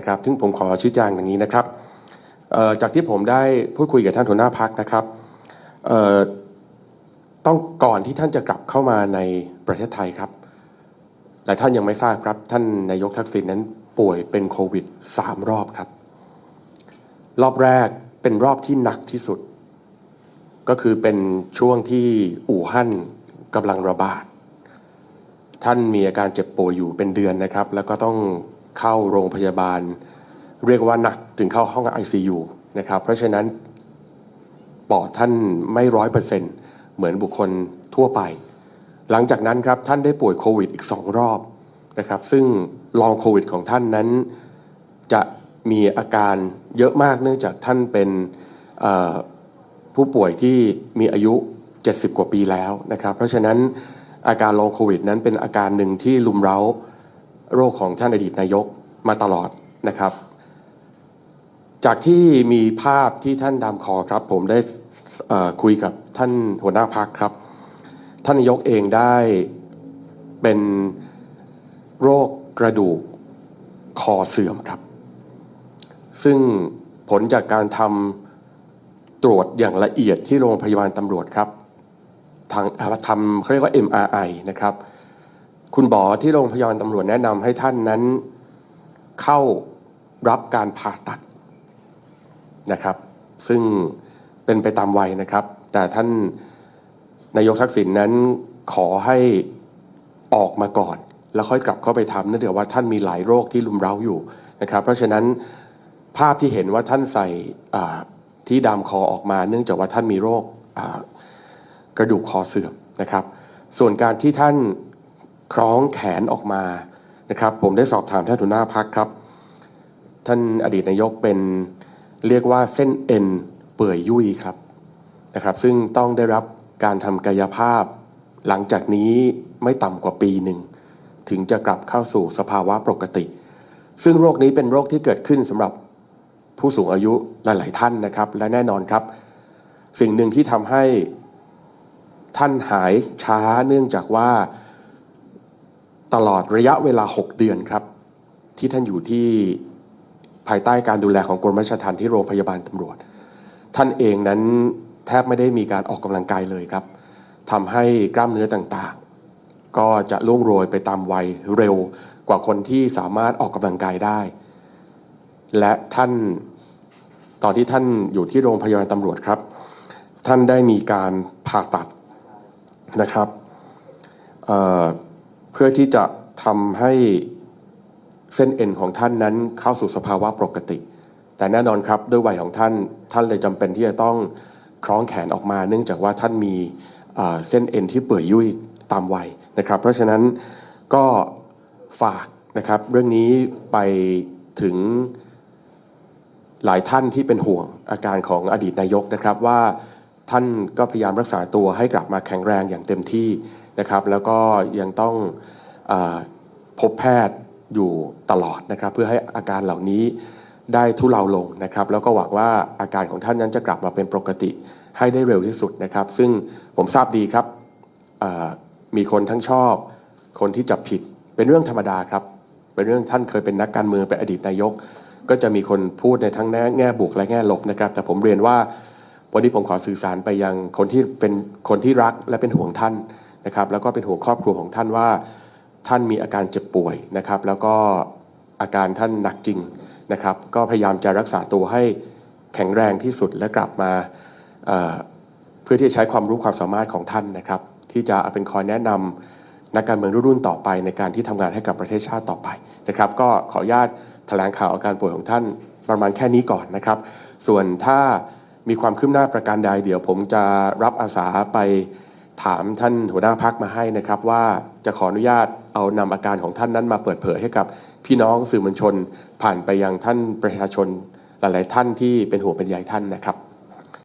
นะครับซึ่งผมขอชี้แจงอย่างนี้นะครับจากที่ผมได้พูดคุยกับท่านหัวหน้าพักนะครับต้องก่อนที่ท่านจะกลับเข้ามาในประเทศไทยครับหลายท่านยังไม่ทราบครับ ท่านนายกทักษิณนั้นป่วยเป็นโควิดสามรอบครับ รอบแรกเป็นรอบที่หนักที่สุด ก็คือเป็นช่วงที่อู่ฮั่นกำลังระบาด ท่านมีอาการเจ็บป่วยอยู่เป็นเดือนนะครับ แล้วก็ต้อง เข้าโรงพยาบาล เรียกว่าหนักถึงเข้าห้อง ICU นะครับเพราะฉะนั้นปอดท่านไม่ร้อยเปอร์เซ็นต์เหมือนบุคคลทั่วไป หลังจากนั้นครับท่านได้ป่วยโควิดอีก 2 รอบนะครับซึ่งลองโควิดของท่านนั้น จะมีอาการเยอะมากเนื่องจากท่านเป็นผู้ป่วยที่มีอายุ 70 กว่าปีแล้วนะครับ เพราะฉะนั้นอาการลองโควิดนั้นเป็นอาการหนึ่งที่ลุมเร้า โรคของท่านอดีตนายกมาตลอดนะครับ จากที่มีภาพที่ท่านดามคอครับ ผมได้คุยกับท่านหัวหน้าพักครับ ท่านนายกเองได้เป็นโรคกระดูกคอเสื่อมครับ ซึ่งผลจากการทำตรวจอย่างละเอียดที่โรงพยาบาลตำรวจครับทางทำเขาเรียกว่า MRI นะครับ คุณหมอที่โรงพยาบาลตำรวจแนะนำให้ท่านนั้นเข้ารับการผ่าตัดนะครับ ซึ่งเป็นไปตามวัยนะครับ แต่ท่านนายกทักษิณนั้นขอให้ออกมาก่อน แล้วค่อยกลับเข้าไปทำเนื่องจากว่าท่านมีหลายโรคที่ลุมเร้าอยู่นะครับ เพราะฉะนั้นภาพที่เห็นว่าท่านใส่ที่ดามคอออกมา เนื่องจากว่าท่านมีโรคกระดูกคอเสื่อมนะครับ ส่วนการที่ท่าน คล้องแขนออกมานะครับ ผมได้สอบถามท่านหัวหน้าพักครับ ท่านอดีตนายกเป็นเรียกว่าเส้นเอ็นเปื่อยยุ่ยครับนะครับ ซึ่งต้องได้รับการทำกายภาพ หลังจากนี้ไม่ต่ำกว่าปีหนึ่ง ถึงจะกลับเข้าสู่สภาวะปกติ ซึ่งโรคนี้เป็นโรคที่เกิดขึ้นสำหรับผู้สูงอายุหลาย ๆ ท่านนะครับ และแน่นอนครับ สิ่งหนึ่งที่ทำให้ท่านหายช้าเนื่องจากว่า ตลอดระยะเวลา 6 เดือนครับ ที่ท่านอยู่ที่ภายใต้การดูแลของกรมราชทัณฑ์ที่โรงพยาบาลตำรวจ ท่านเองนั้นแทบไม่ได้มีการออกกำลังกายเลยครับทำให้กล้ามเนื้อต่างๆ ก็จะล่วงโรยไปตามวัยเร็วกว่าคนที่สามารถออกกำลังกายได้ และท่านตอนที่ท่านอยู่ที่โรงพยาบาลตำรวจครับ ท่านได้มีการผ่าตัดนะครับ เพื่อที่จะทำให้เส้นเอ็นของท่านนั้นเข้าสู่สภาวะปกติ แต่แน่นอนครับด้วยวัยของท่านท่านเลยจำเป็นที่จะต้องคล้องแขนออกมา เนื่องจากว่าท่านมีเส้นเอ็นที่เปื่อยยุ่ยตามวัยนะครับ เพราะฉะนั้นก็ฝากนะครับเรื่องนี้ไปถึงหลายท่านที่เป็นห่วงอาการของอดีตนายกนะครับว่าท่านก็พยายามรักษาตัวให้กลับมาแข็งแรงอย่างเต็มที่ นะครับแล้วก็ยังต้องอพบแพทย์อยู่ตลอดนะครับ เพื่อให้อาการเหล่านี้ได้ทุเลาลงนะครับ แล้วก็หวังว่าอาการของท่านนั้นจะกลับมาเป็นปกติให้ได้เร็วที่สุดนะครับ ซึ่งผมทราบดีครับมีคนทั้งชอบ คนที่จับผิดเป็นเรื่องธรรมดาครับ เป็นเรื่องท่านเคยเป็นนักการเมืองเป็นอดีตนายก ก็จะมีคนพูดในทั้งแง่แง่บวกและแง่ลบนะครับ แต่ผมเรียนว่าวันนี้ผมขอสื่อสารไปยังคนที่เป็นคนที่รักและเป็นห่วงท่าน นะครับแล้วก็เป็นห่วงครอบครัวของท่านว่า ท่านมีอาการเจ็บป่วยนะครับแล้วก็อาการท่านหนักจริงนะครับก็พยายามจะรักษาตัวให้แข็งแรงที่สุดและกลับมาเเพื่อที่จะใช้ความรู้ความสามารถของท่านนะครับที่จะเป็นคอยแนะนำนักการเมืองรุ่นต่อไปในการที่ทำงานให้กับประเทศชาติต่อไปนะครับก็ขออนุญาตแถลงข่าวอาการป่วยของท่านประมาณแค่นี้ก่อนนะครับ ส่วนถ้ามีความคืบหน้าประการใดเดี๋ยวผมจะรับอาสาไป ถามท่านหัวหน้าพักมาให้นะครับ ว่าจะขออนุญาตเอานำอาการของท่านนั้นมาเปิดเผยให้กับพี่น้องสื่อมวลชน ผ่านไปยังท่านประชาชนหลาย ๆ ท่านที่เป็นห่วงเป็นใยท่านนะครับ